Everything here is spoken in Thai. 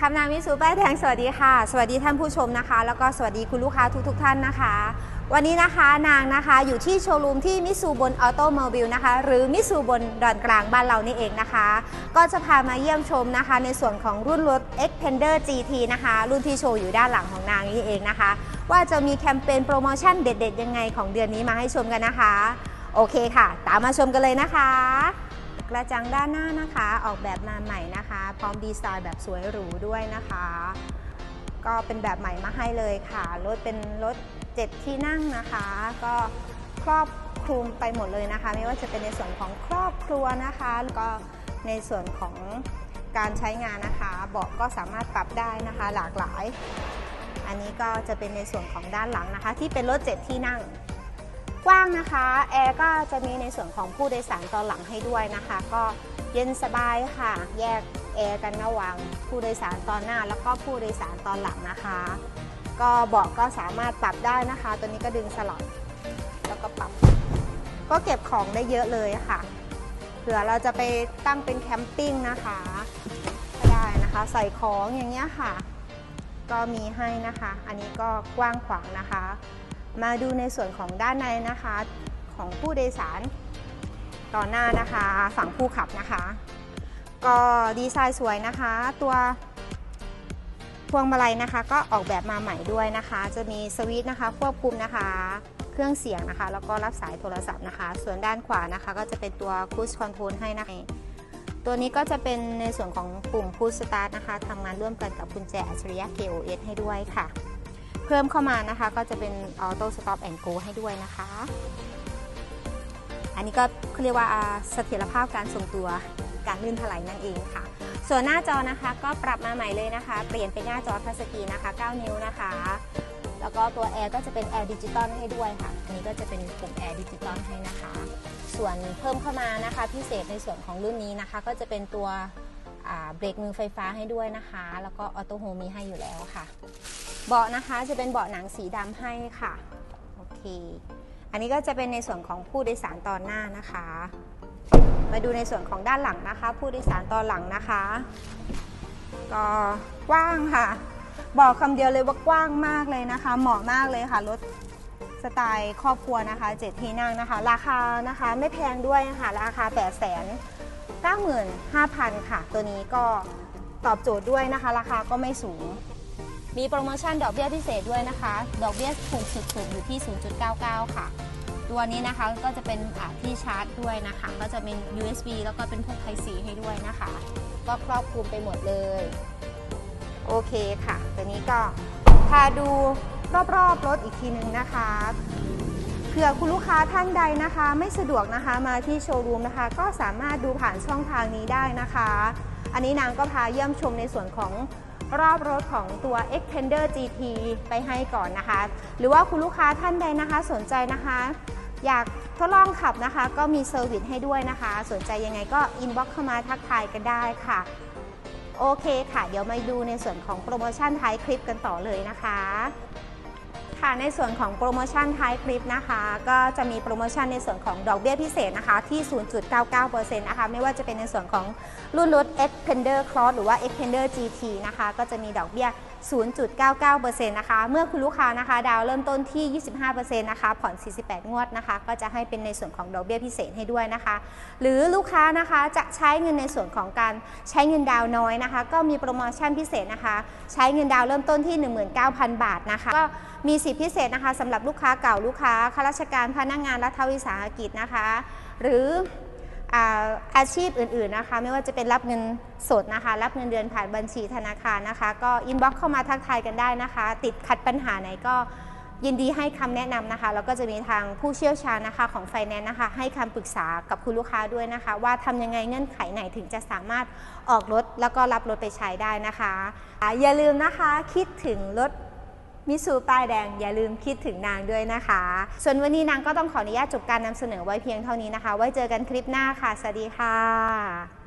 คำนามมิสูป้ายแดงสวัสดีค่ะ สวัสดีท่านผู้ชมนะคะ แล้วก็สวัสดีคุณลูกค้าทุกๆทท่านนะคะ วันนี้นะคะนางนะคะอยู่ที่โชว์รูมที่มิสูบนออโตโมบิลนะคะ หรือมิสูบนดอนกลางบ้านเรานี่เองนะคะ ก็จะพามาเยี่ยมชมนะคะ ในส่วนของรุ่นรถ Xpander GT นะคะ รุ่นที่โชว์อยู่ด้านหลังของนางนี่เองนะคะ ว่าจะมีแคมเปญโปรโมชั่นเด็ด ๆ ยังไงของเดือนนี้มาให้ชมกันนะคะ โอเคค่ะ ตามมาชมกันเลยนะคะ กระจังด้านหน้านะคะ ออกแบบมาใหม่นะคะ พร้อมดีไซน์แบบสวยหรูด้วยนะคะ ก็เป็นแบบใหม่มาให้เลยค่ะ รถเป็นรถ 7 ที่นั่งนะคะ ก็ครอบคลุมไปหมดเลยนะคะ ไม่ว่าจะเป็นในส่วนของครอบครัวนะคะแล้วก็ในส่วนของการใช้งานนะคะ เบาะก็สามารถปรับได้นะคะหลากหลาย อันนี้ก็จะเป็นในส่วนของด้านหลังนะคะ ที่เป็นรถ 7 ที่นั่ง กว้างนะคะแอร์ก็จะมีในส่วนของผู้โดยสารตอนหลังให้ด้วยนะคะ ก็เย็นสบายค่ะ แยกแอร์กันระหว่างผู้โดยสารตอนหน้า แล้วก็ผู้โดยสารตอนหลังนะคะ ก็เบาะก็สามารถปรับได้นะคะ ตัวนี้ก็ดึงสลับแล้วก็ปรับ ก็เก็บของได้เยอะเลยค่ะเผื่อเราจะไปตั้งเป็นแคมปิ้งนะคะก็ได้นะคะใส่ของอย่างเงี้ยค่ะ ก็มีให้นะคะ อันนี้ก็กว้างขวางนะคะ มาดูในส่วนของด้านในนะคะของผู้โดยสารต่อหน้านะคะ ฝั่งผู้ขับนะคะ ก็ดีไซน์สวยนะคะ ตัวพวงมาลัยนะคะ ก็ออกแบบมาใหม่ด้วยนะคะ จะมีสวิตช์นะคะ ควบคุมนะคะ เครื่องเสียงนะคะ แล้วก็รับสายโทรศัพท์นะคะ ส่วนด้านขวานะคะ ก็จะเป็นตัวคูชคอนโทรลให้นะคะตัวนี้ก็จะเป็นในส่วนของปุ่มพุชสตาร์ทนะคะทำงานร่วมกันกับกุญแจอัจฉริยะ KOS ให้ด้วยค่ะ เพิ่มเข้ามานะคะ ก็จะเป็น Auto Stop and Go ให้ด้วยนะคะ อันนี้ก็เาเรียกว่าอ่าเสถียรภาพการทรงตัวการลื่นถลายนั่นเองค่ะ ส่วนหน้าจอนะคะก็ปรับมาใหม่เลยนะคะ เปลี่ยนเป็นหน้าจอทัชสกรีนนะคะ 9 นิ้วนะคะ แล้วก็ตัวแอร์ก็จะเป็นแอร์ดิจิตอลให้ด้วยค่ะอันนี้ก็จะเป็นปุ่มแอร์ดิจิตอลให้นะคะ ส่วนเพิ่มเข้ามานะคะ พิเศษในส่วนของรุ่นนี้นะคะ ก็จะเป็นตัวเบรกมือไฟฟ้าให้ด้วยนะคะ แล้วก็ออโต้โฮมีให้อยู่แล้วค่ะ เบาะนะคะจะเป็นเบาะหนังสีดำให้ค่ะโอเค อันนี้ก็จะเป็นในส่วนของผู้โดยสารตอนหน้านะคะ มาดูในส่วนของด้านหลังนะคะ ผู้โดยสารตอนหลังนะคะ ก็กว้างค่ะ บอกคำเดียวเลยว่ากว้างมากเลยนะคะ เหมาะมากเลยค่ะรถสไตล์ครอบครัวนะคะเจ็ดที่นั่งนะคะ ราคานะคะไม่แพงด้วยนะคะราคา8 9 5 0 0 0 ค่ะ ตัวนี้ก็ตอบโจทย์ด้วยนะคะ ราคาก็ไม่สูง มีโปรโมชั่นดอกเบี้ยพิเศษด้วยนะคะ ดอกเบี้ยถูกสุดๆอยู่ที่ 0.99 ค่ะ ตัวนี้นะคะก็จะเป็นที่ชาร์จด้วยนะคะ ก็จะเป็น USB แล้วก็เป็นพวก Type C ให้ด้วยนะคะ ก็ครอบคลุมไปหมดเลย โอเคค่ะ ตัวนี้ก็พาดูรอบๆรถอีกทีหนึ่งนะคะเผื่อคุณลูกค้าท่านใดนะคะ ไม่สะดวกนะคะมาที่โชว์รูมนะคะ ก็สามารถดูผ่านช่องทางนี้ได้นะคะ อันนี้นางก็พาเยี่ยมชมในส่วนของรอบรถของตัว Xpander GT ไปให้ก่อนนะคะ หรือว่าคุณลูกค้าท่านใดนะคะ สนใจนะคะ อยากทดลองขับนะคะ ก็มีเซอร์วิสให้ด้วยนะคะ สนใจยังไงก็อินบ็อกเข้ามาทักทายกันได้ค่ะ โอเคค่ะ เดี๋ยวมาดูในส่วนของโปรโมชั่นท้ายคลิปกันต่อเลยนะคะ ค่ะในส่วนของโปรโมชั่นท้ายคลิปนะคะ ก็จะมีโปรโมชั่นในส่วนของดอกเบี้ยพิเศษนะคะที่ 0.99%นะคะไม่ว่าจะเป็นในส่วนของรุ่นรถ Xpander Cross หรือว่า Xpander GT นะคะก็จะมีดอกเบี้ย 0.99%นะคะเมื่อคุณลูกค้านะคะ ดาวเริ่มต้นที่ 25%นะคะผ่อน 48 งวดนะคะ ก็จะให้เป็นในส่วนของดอกเบี้ยพิเศษให้ด้วยนะคะ หรือลูกค้านะคะจะใช้เงินในส่วนของการใช้เงินดาวน้อยนะคะ ก็มีโปรโมชั่นพิเศษนะคะ ใช้เงินดาวเริ่มต้นที่ 19,000 บาทนะคะก็มีสิทธิพิเศษนะคะสำหรับลูกค้าเก่าลูกค้าข้าราชการพนักงานรัฐวิสาหกิจนะคะ หรืออาชีพอื่นๆนะคะ ไม่ว่าจะเป็นรับเงินสดนะคะ รับเงินเดือนผ่านบัญชีธนาคารนะคะ ก็อินบ็อกซ์เข้ามาทักทายกันได้นะคะ ติดขัดปัญหาไหนก็ยินดีให้คำแนะนำนะคะ แล้วก็จะมีทางผู้เชี่ยวชาญนะคะของไฟแนนซ์นะคะ ให้คำปรึกษากับคุณลูกค้าด้วยนะคะ ว่าทำยังไงเงื่อนไขไหนถึงจะสามารถออกรถแล้วก็รับรถไปใช้ได้นะคะ อย่าลืมนะคะคิดถึงรถ มิสูป้ายแดงอย่าลืมคิดถึงนางด้วยนะคะ ส่วนวันนี้นางก็ต้องขออนุญาตจบการนำเสนอไว้เพียงเท่านี้นะคะ ไว้เจอกันคลิปหน้าค่ะ สวัสดีค่ะ